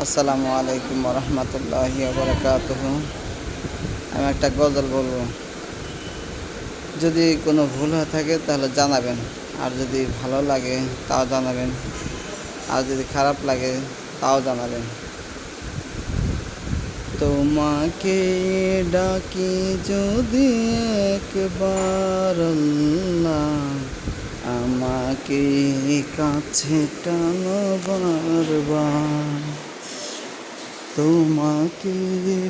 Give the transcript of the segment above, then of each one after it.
আসসালামু আলাইকুম রহমতুল্লাহি বরকাত আমি একটা গজল বলব। যদি কোনো ভুল হয়ে থাকে তাহলে জানাবেন। আর যদি ভালো লাগে তাও জানাবেন। আর যদি খারাপ লাগে তাও জানাবেন। তোমাকে ডাকি যদি একবার আমাকে কাছে টানো বারবার। তোমাকে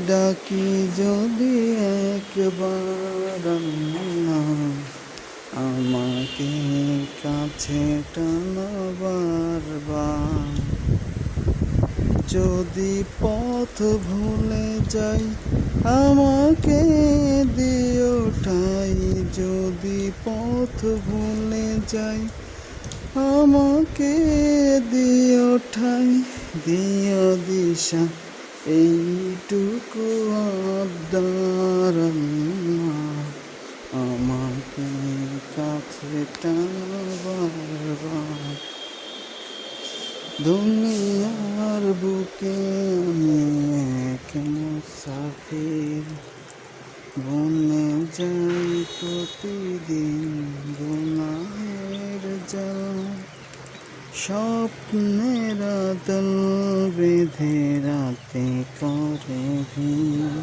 ডাকি যদি একবার আমাকে কাছে টানো বারবার যদি পথ ভুলে যাই, আমাকে দিও ঠাই। যদি পথ ভুলে যাই, আমাকে দিও ঠাই। দিও দিশা এইটুকু আমাকে কাছে টানবার। দুনিয়ার বুকে এক মুসাফির। বনে যাই প্রতিদিন গুনাহের জল। স্বপ্নের আদল বেঁধে রাতে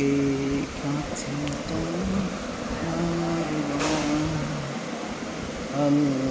আমাকে কাছে বারবার। আল্লাহ